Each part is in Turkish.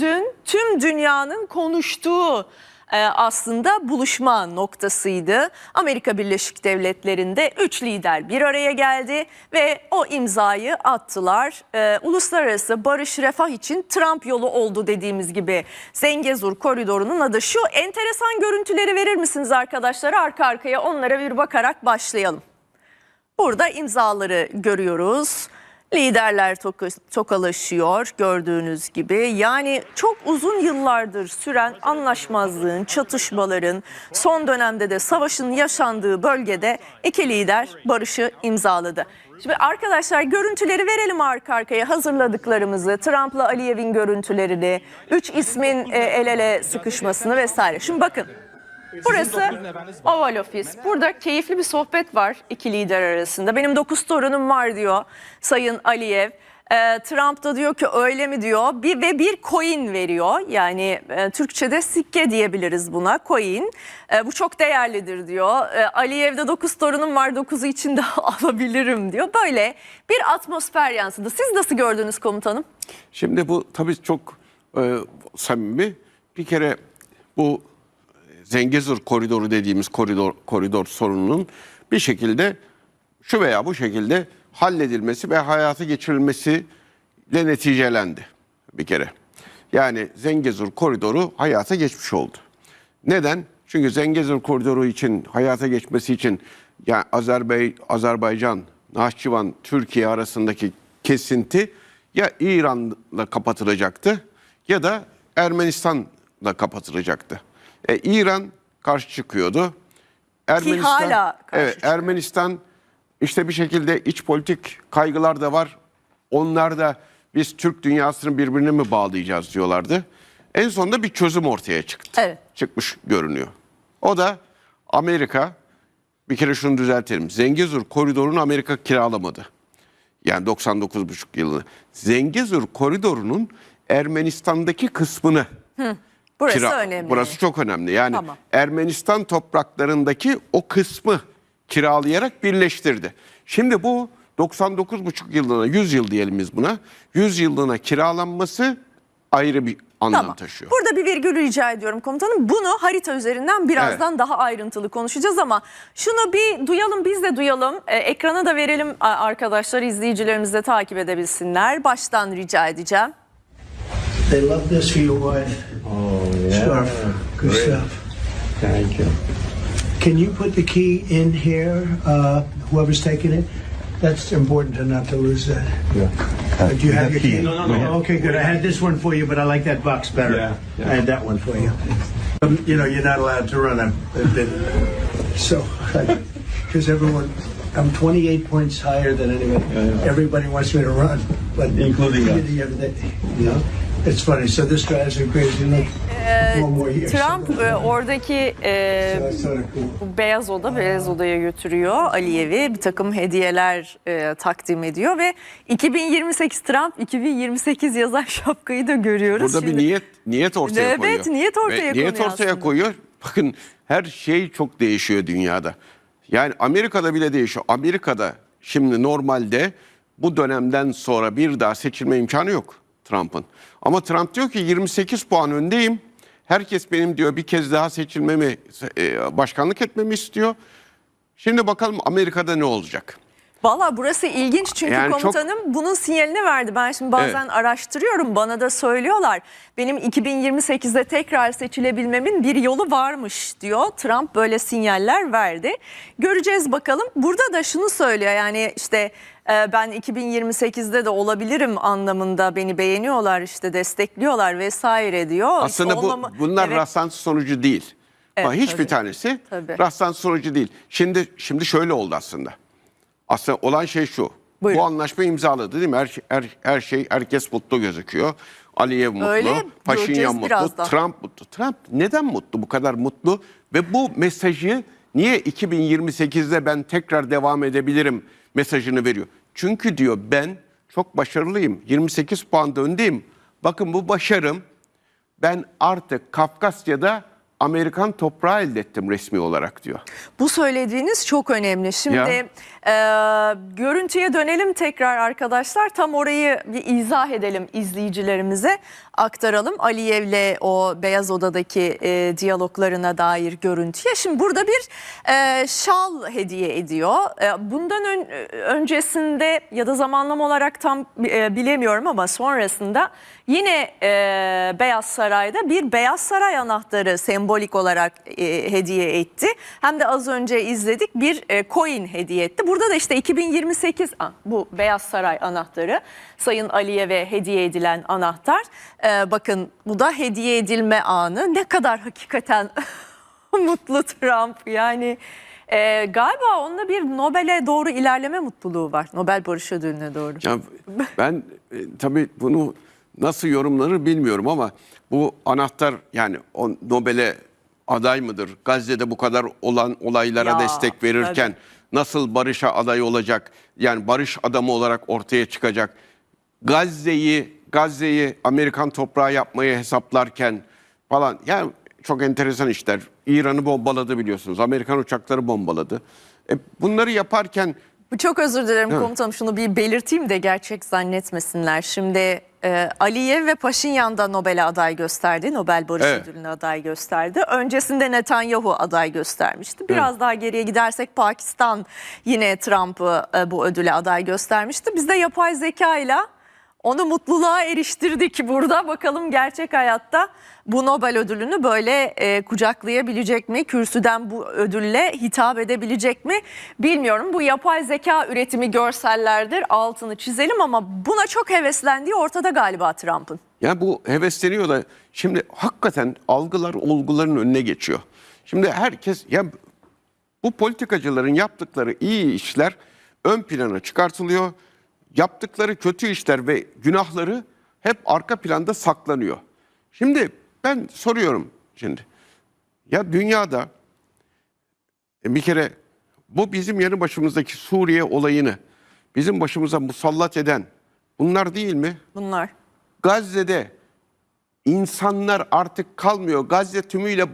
dün tüm dünyanın konuştuğu e, aslında buluşma noktasıydı. Amerika Birleşik Devletleri'nde üç lider bir araya geldi ve o imzayı attılar. E, uluslararası barış refah için Trump yolu oldu dediğimiz gibi Zengezur koridorunun adı şu. Enteresan görüntüleri verir misiniz arkadaşlar? Arka arkaya onlara bir bakarak başlayalım. Burada imzaları görüyoruz. Liderler toka- tokalaşıyor gördüğünüz gibi. Yani çok uzun yıllardır süren anlaşmazlığın, çatışmaların, son dönemde de savaşın yaşandığı bölgede iki lider barışı imzaladı. Şimdi arkadaşlar görüntüleri verelim arka arkaya hazırladıklarımızı. Trump'la Aliyev'in görüntülerini, üç ismin e, el ele sıkışmasını vesaire. Şimdi bakın Burası Oval Ofis. Burada keyifli bir sohbet var iki lider arasında. Benim dokuz torunum var diyor Sayın Aliyev. Ee, Trump da diyor ki öyle mi diyor bir ve bir coin veriyor yani e, Türkçe'de sikke diyebiliriz buna coin E, bu çok değerlidir diyor e, Aliyev'de 9 torunum var 9'u içinde alabilirim diyor böyle bir atmosfer yansıdı siz nasıl gördünüz komutanım? Şimdi bu tabii çok e, samimi. Bir kere bu Zengezur koridoru dediğimiz koridor koridor sorununun bir şekilde şu veya bu şekilde halledilmesi ve hayata geçirilmesiyle neticelendi bir kere. Yani Zengezur koridoru hayata geçmiş oldu. Neden? Çünkü Zengezur koridoru için hayata geçmesi için yani Azerbay Azerbaycan, Nahçıvan, Türkiye arasındaki kesinti ya İran'la kapatılacaktı ya da Ermenistan'la kapatılacaktı. E, İran karşı çıkıyordu. Ermenistan, hala karşı evet, çıkıyor. Ermenistan işte bir şekilde iç politik kaygılar da var. Onlar da biz Türk dünyasını birbirine mi bağlayacağız diyorlardı. En sonunda bir çözüm ortaya çıktı. Evet. Çıkmış görünüyor. O da Amerika bir kere şunu düzeltelim. Zengezur koridorunu Amerika kiralamadı. Yani 99,5 yılını. Zengezur koridorunun Ermenistan'daki kısmını Burası kira- önemli. Burası çok önemli. Yani Tamam. Ermenistan topraklarındaki o kısmı kiralayarak birleştirdi. Şimdi bu 99,5 yıllığına 100 yıl diyelim biz buna. 100 yıllığına kiralanması ayrı bir anlam Tamam. taşıyor. Burada bir virgül rica ediyorum komutanım. Bunu harita üzerinden birazdan daha ayrıntılı konuşacağız ama şunu bir duyalım biz de duyalım. Ee, ekrana da verelim arkadaşlar izleyicilerimiz de takip edebilsinler. Baştan rica edeceğim. They love this for your wife. Oh, yeah. Scarf. Good Great. stuff. Thank you. Can you put the key in here, uh, whoever's taking it? That's important to not to lose that. Yeah. Uh, do you have your key? No, no, no. Okay, good. I had this one for you, but I like that box better. Yeah, yeah. I had that one for you. Um, you know, you're not allowed to run them. So, because everyone, I'm 28 points higher than anybody. yeah. Everybody wants me to run, but Including us. You know, it's funny. So this drives me crazy. Look. Trump e, oradaki e, Beyaz Oda, Beyaz Oda'ya götürüyor Aliyev'i. Bir takım hediyeler e, takdim ediyor ve 2028 Trump 2028 yazan şapkayı da görüyoruz. Burada bir Şimdi- niyet niyet ortaya Evet, koyuyor. niyet ortaya Ve koyuyor Niyet ortaya aslında. koyuyor. Bakın her şey çok değişiyor dünyada. Yani Amerika'da bile değişiyor. Amerika'da şimdi normalde bu dönemden sonra bir daha seçilme imkanı yok Trump'ın. Ama Trump diyor ki 28 puan öndeyim. Herkes benim diyor bir kez daha seçilmemi, e, başkanlık etmemi istiyor. Şimdi bakalım Amerika'da ne olacak? Valla burası ilginç çünkü Yani çok- komutanım bunun sinyalini verdi. Ben şimdi bazen Evet. araştırıyorum bana da söylüyorlar. Benim 2028'de tekrar seçilebilmemin bir yolu varmış diyor. Trump böyle sinyaller verdi. Göreceğiz bakalım. Burada da şunu söylüyor yani işte e, ben 2028'de de olabilirim anlamında beni beğeniyorlar işte destekliyorlar vesaire diyor. Aslında bu Olmama- bunlar Evet. rastlantı sonucu değil. Evet, Ama hiçbir tabii. tanesi Tabii. rastlantı sonucu değil. Şimdi şimdi şöyle oldu aslında. Aslında olan şey şu. Buyurun. Bu anlaşma imzaladı değil mi? Her, şey- her, her şey herkes mutlu gözüküyor. Aliyev mutlu, Öyle, Paşinyan mutlu. Trump mutlu. Trump neden mutlu bu kadar mutlu? Ve bu mesajı niye 2028'de ben tekrar devam edebilirim mesajını veriyor? Çünkü diyor ben çok başarılıyım. 28 puan öndeyim. Bakın bu başarım ben artık Kafkasya'da Amerikan toprağı elde ettim resmi olarak diyor. Bu söylediğiniz çok önemli. Şimdi e, görüntüye dönelim tekrar arkadaşlar. Tam orayı bir izah edelim izleyicilerimize. Aktaralım Aliyev'le o Beyaz Oda'daki e, diyaloglarına dair görüntüye. Şimdi burada bir e, şal hediye ediyor. E, bundan ön- öncesinde ya da zamanlama olarak tam e, bilemiyorum ama sonrasında yine e, Beyaz Saray'da bir Beyaz Saray anahtarı sembolik olarak e, hediye etti. Hem de az önce izledik bir e, coin hediye etti. Burada da işte 2028 ah, bu Beyaz Saray anahtarı Sayın Aliyev'e hediye edilen anahtar. E, bakın bu da hediye edilme anı. Ne kadar hakikaten mutlu Trump yani. e, galiba onda bir Nobel'e doğru ilerleme mutluluğu var. Nobel Barış Ödülü'ne doğru. Ya ben e, tabii bunu nasıl yorumlanır bilmiyorum ama bu anahtar yani o Nobel'e aday mıdır? Gazze'de bu kadar olan olaylara Ya, destek verirken nasıl barışa aday olacak? Yani barış adamı olarak ortaya çıkacak. Gazze'yi Gazze'yi Amerikan toprağı yapmayı hesaplarken falan yani çok enteresan işler. İran'ı bombaladı biliyorsunuz. Amerikan uçakları bombaladı. E, bunları yaparken Çok özür dilerim Evet. komutanım şunu bir belirteyim de gerçek zannetmesinler. Şimdi e, Aliyev ve Paşinyan da Nobel'e aday gösterdi. Nobel Barış Evet. Ödülü'ne aday gösterdi. Öncesinde Netanyahu aday göstermişti. Biraz daha geriye gidersek Pakistan yine Trump'ı e, bu ödüle aday göstermişti. Biz de yapay zeka ile onu mutluluğa eriştirdik burada. Bakalım gerçek hayatta bu Nobel ödülünü böyle e, kucaklayabilecek mi? Kürsüden bu ödülle hitap edebilecek mi? Bilmiyorum. Bu yapay zeka üretimi görsellerdir. Altını çizelim ama buna çok heveslendiği ortada galiba Trump'ın. Ya bu hevesleniyor da şimdi hakikaten algılar olguların önüne geçiyor. Şimdi herkes ya bu politikacıların yaptıkları iyi işler ön plana çıkartılıyor. Yaptıkları kötü işler ve günahları hep arka planda saklanıyor. Şimdi ben soruyorum şimdi. Ya dünyada e, bir kere bu bizim yanı başımızdaki Suriye olayını bizim başımıza musallat eden bunlar değil mi? Bunlar. Gazze'de insanlar artık kalmıyor. Gazze tümüyle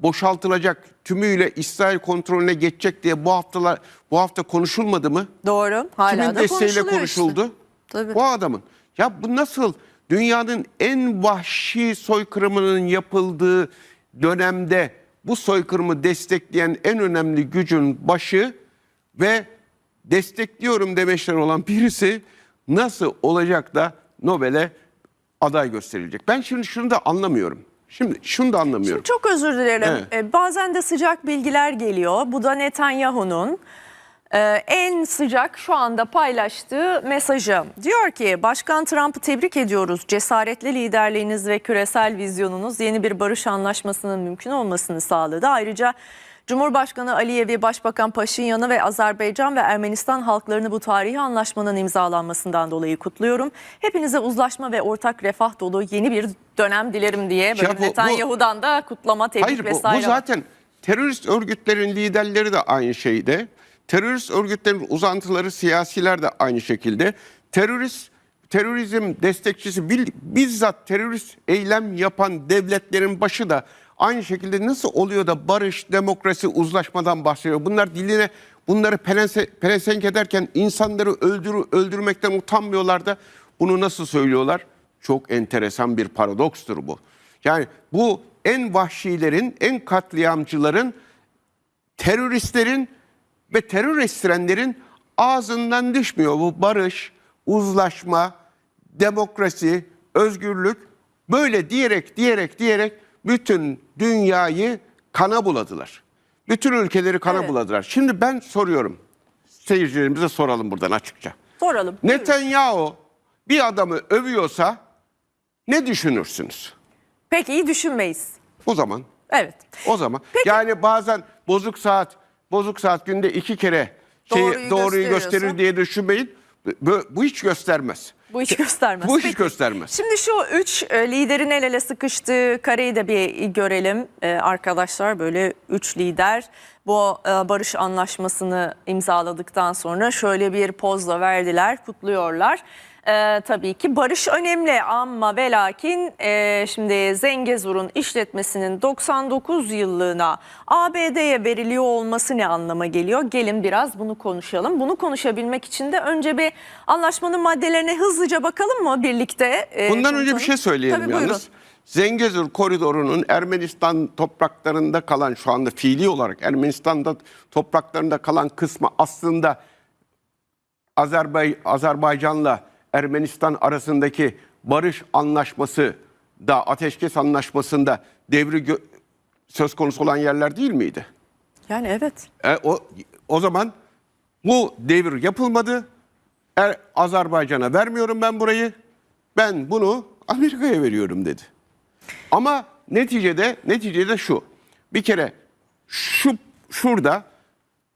boşaltılacak, tümüyle İsrail kontrolüne geçecek diye bu haftalar bu hafta konuşulmadı mı? Doğru. Hala Kimin da desteğiyle konuşuldu? Işte. Tabii. Bu adamın. Ya bu nasıl dünyanın en vahşi soykırımının yapıldığı dönemde bu soykırımı destekleyen en önemli gücün başı ve destekliyorum demeçler olan birisi nasıl olacak da Nobel'e aday gösterilecek? Ben şimdi şunu da anlamıyorum. Şimdi şunu da anlamıyorum. Çok özür dilerim. Evet. Ee, bazen de sıcak bilgiler geliyor. Bu da Netanyahu'nun e, en sıcak şu anda paylaştığı mesajı. Diyor ki Başkan Trump'ı tebrik ediyoruz. Cesaretli liderliğiniz ve küresel vizyonunuz yeni bir barış anlaşmasının mümkün olmasını sağladı. Ayrıca Cumhurbaşkanı Aliyev'i, Başbakan Paşinyan'ı ve Azerbaycan ve Ermenistan halklarını bu tarihi anlaşmanın imzalanmasından dolayı kutluyorum. Hepinize uzlaşma ve ortak refah dolu yeni bir dönem dilerim diye böyle Ya bu- bu- Netanyahu'dan da kutlama, tebrik Hayır bu, vesaire. bu zaten terörist örgütlerin liderleri de aynı şeyde. Terörist örgütlerin uzantıları siyasiler de aynı şekilde. Terörist terörizm destekçisi bizzat terörist eylem yapan devletlerin başı da aynı şekilde nasıl oluyor da barış, demokrasi, uzlaşmadan bahsediyor. Bunlar diline bunları pelense, pelesenk ederken insanları öldür, öldürmekten utanmıyorlar da bunu nasıl söylüyorlar? Çok enteresan bir paradokstur bu. Yani bu en vahşilerin, en katliamcıların, teröristlerin ve terör estirenlerin ağzından düşmüyor bu barış, uzlaşma, demokrasi, özgürlük böyle diyerek diyerek diyerek bütün dünyayı kana buladılar. Bütün ülkeleri kana Evet. buladılar. Şimdi ben soruyorum. Seyircilerimize soralım buradan açıkça. Soralım. Netanyahu bir adamı övüyorsa ne düşünürsünüz? Peki iyi düşünmeyiz. O zaman Evet. o zaman Peki. yani bazen bozuk saat bozuk saat günde iki kere şeyi, Doğruyu doğruyu, gösterir diye düşünmeyin. Bu, bu hiç göstermez. Bu hiç göstermez. Bu hiç Peki. göstermez. Şimdi şu üç e, liderin el ele sıkıştığı kareyi de bir görelim E, arkadaşlar. Böyle üç lider bu e, barış anlaşmasını imzaladıktan sonra şöyle bir pozla verdiler, kutluyorlar. E, tabii ki barış önemli ama ve lakin e, şimdi Zengezur'un işletmesinin 99 yıllığına ABD'ye veriliyor olması ne anlama geliyor? Gelin biraz bunu konuşalım. Bunu konuşabilmek için de önce bir anlaşmanın maddelerine hızlıca bakalım mı birlikte? e, Bundan önce bir şey söyleyelim Tabii, yalnız. buyurun. Zengezur koridorunun Ermenistan topraklarında kalan şu anda fiili olarak Ermenistan'da topraklarında kalan kısmı aslında Azerbay Azerbaycan'la Ermenistan arasındaki barış anlaşması da ateşkes anlaşmasında devri söz konusu olan yerler değil miydi? Yani evet. E, o o zaman bu devir yapılmadı. Er, Azerbaycan'a vermiyorum ben burayı. Ben bunu Amerika'ya veriyorum dedi. Ama neticede neticede şu. Bir kere şu şurada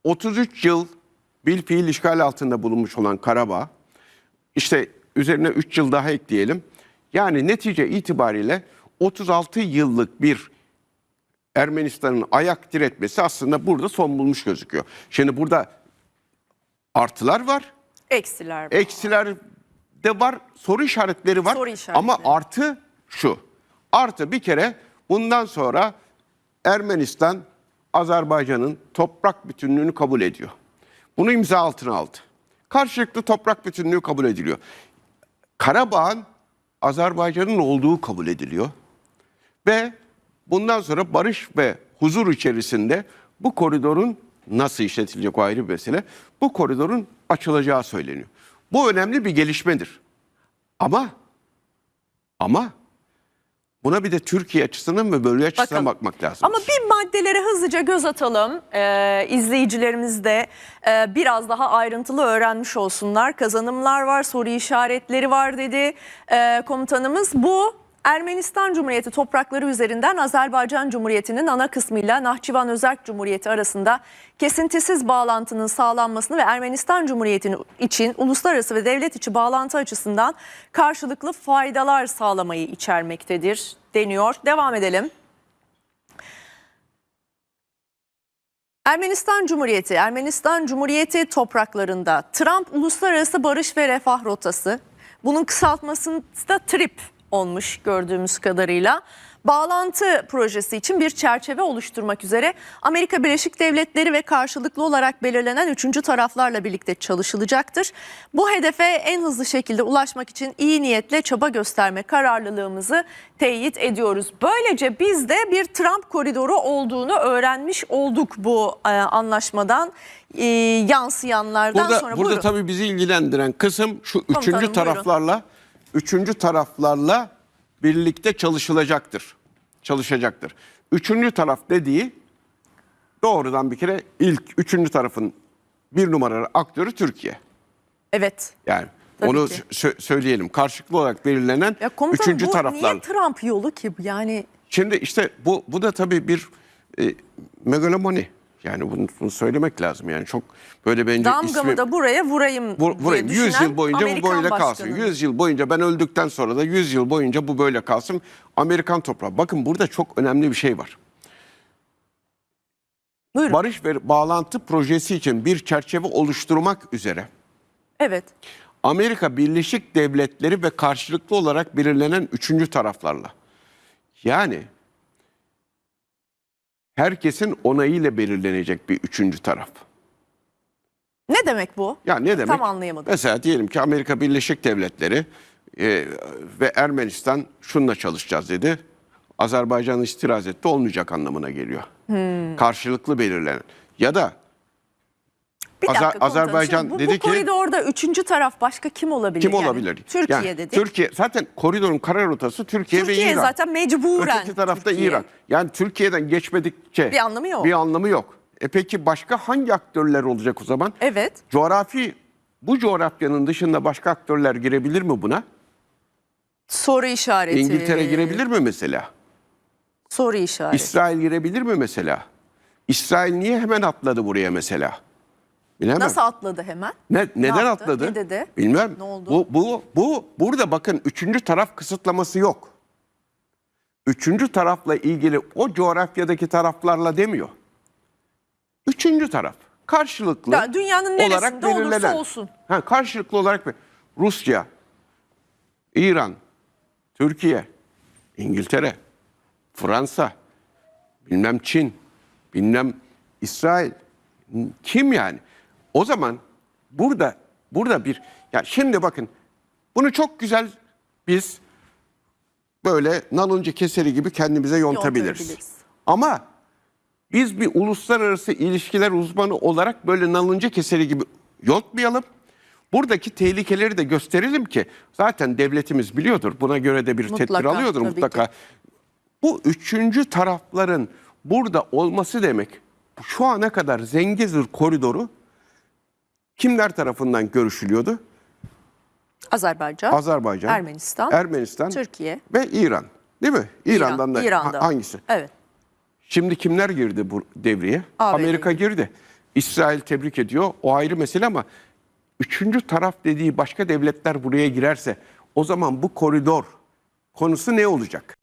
33 yıl bil fiil işgal altında bulunmuş olan Karabağ işte üzerine 3 yıl daha ekleyelim. Yani netice itibariyle 36 yıllık bir Ermenistan'ın ayak diretmesi aslında burada son bulmuş gözüküyor. Şimdi burada artılar var, Eksiler. var. eksiler de var, soru işaretleri var. Soru işaretleri. Ama artı şu. Artı bir kere bundan sonra Ermenistan Azerbaycan'ın toprak bütünlüğünü kabul ediyor. Bunu imza altına aldı. Karşılıklı toprak bütünlüğü kabul ediliyor. Karabağ'ın Azerbaycan'ın olduğu kabul ediliyor. Ve bundan sonra barış ve huzur içerisinde bu koridorun nasıl işletilecek o ayrı bir mesele. Bu koridorun açılacağı söyleniyor. Bu önemli bir gelişmedir. Ama ama buna bir de Türkiye açısından ve bölge açısından Bakalım. bakmak lazım. Ama bir maddelere hızlıca göz atalım. Ee, izleyicilerimiz de e, biraz daha ayrıntılı öğrenmiş olsunlar. Kazanımlar var, soru işaretleri var dedi e, komutanımız. Bu Ermenistan Cumhuriyeti toprakları üzerinden Azerbaycan Cumhuriyeti'nin ana kısmıyla Nahçıvan Özerk Cumhuriyeti arasında kesintisiz bağlantının sağlanmasını ve Ermenistan Cumhuriyeti'nin için uluslararası ve devlet içi bağlantı açısından karşılıklı faydalar sağlamayı içermektedir deniyor. Devam edelim. Ermenistan Cumhuriyeti, Ermenistan Cumhuriyeti topraklarında Trump Uluslararası Barış ve Refah Rotası, bunun kısaltması da TRIP olmuş gördüğümüz kadarıyla. Bağlantı projesi için bir çerçeve oluşturmak üzere Amerika Birleşik Devletleri ve karşılıklı olarak belirlenen üçüncü taraflarla birlikte çalışılacaktır. Bu hedefe en hızlı şekilde ulaşmak için iyi niyetle çaba gösterme kararlılığımızı teyit ediyoruz. Böylece biz de bir Trump koridoru olduğunu öğrenmiş olduk bu e, anlaşmadan e, yansıyanlardan Burada, sonra. burada Buyurun. tabii bizi ilgilendiren kısım şu üçüncü Komutanım, buyurun. Üçüncü taraflarla birlikte çalışılacaktır. Çalışacaktır. Üçüncü taraf dediği doğrudan bir kere ilk üçüncü tarafın bir numaralı aktörü Türkiye. Evet. Yani Tabii onu ki. sö- söyleyelim. Karşılıklı olarak belirlenen Ya üçüncü bu taraflar. niye Trump yolu ki? Yani Şimdi işte bu bu da tabii bir e, megalomani. Yani bunu, bunu söylemek lazım. Yani çok böyle bence damgamı ismi- da buraya vurayım Vur- diye vurayım. 100 düşünen yıl boyunca Amerikan bu böyle kalsın. başkanı. 100 yıl boyunca ben öldükten sonra da 100 yıl boyunca bu böyle kalsın. Amerikan toprağı. Bakın burada çok önemli bir şey var. Buyurun. Barış ve bağlantı projesi için bir çerçeve oluşturmak üzere Evet. Amerika Birleşik Devletleri ve karşılıklı olarak belirlenen üçüncü taraflarla. Yani herkesin onayıyla belirlenecek bir üçüncü taraf. Ne demek bu? Ya ne demek? Tam anlayamadım. Mesela diyelim ki Amerika Birleşik Devletleri e, ve Ermenistan şununla çalışacağız dedi. Azerbaycan istiraz etti olmayacak anlamına geliyor. Hmm. Karşılıklı belirlenen. Ya da Bir Azer- dakika. Azerbaycan bu, dedi bu ki- koridorda üçüncü taraf başka kim olabilir? kim Yani olabilir? Türkiye Yani dedik. Türkiye zaten koridorun kara rotası Türkiye, Türkiye ve İran. zaten mecburen. Öteki tarafta Türkiye. İran. Yani Türkiye'den geçmedikçe Bir anlamı yok. Bir anlamı yok. E peki başka hangi aktörler olacak o zaman? Evet. Coğrafi bu coğrafyanın dışında başka aktörler girebilir mi buna? Soru işareti. İngiltere girebilir mi mesela? Soru işareti. İsrail girebilir mi mesela? İsrail niye hemen atladı buraya mesela? Bilemem. Nasıl atladı hemen? Ne, neden yaptı? atladı? Ne dedi? Bilmem. Ne oldu? Bu, bu, bu, burada bakın üçüncü taraf kısıtlaması yok. Üçüncü tarafla ilgili o coğrafyadaki taraflarla demiyor. Üçüncü taraf karşılıklı Ya dünyanın olarak belirlenen. olsun. Ha, karşılıklı olarak be- Rusya, İran, Türkiye, İngiltere, Fransa, bilmem Çin, bilmem İsrail. Kim yani? O zaman burada burada bir ya şimdi bakın bunu çok güzel biz böyle nalınca keseri gibi kendimize yontabiliriz. Yontabiliriz. Ama biz bir uluslararası ilişkiler uzmanı olarak böyle nalınca keseri gibi yontmayalım. Buradaki tehlikeleri de gösterelim ki zaten devletimiz biliyordur. Buna göre de bir tedbir Mutlaka, alıyordur tabii mutlaka. ki. Bu üçüncü tarafların burada olması demek şu ana kadar Zengezur koridoru kimler tarafından görüşülüyordu? Azerbaycan, Azerbaycan, Ermenistan, Ermenistan Türkiye. ve İran. Değil mi? İran'dan da İran'da. ha- hangisi? Evet. Şimdi kimler girdi bu devreye? ABD Amerika girdi. İsrail tebrik ediyor. O ayrı mesele ama üçüncü taraf dediği başka devletler buraya girerse o zaman bu koridor konusu ne olacak?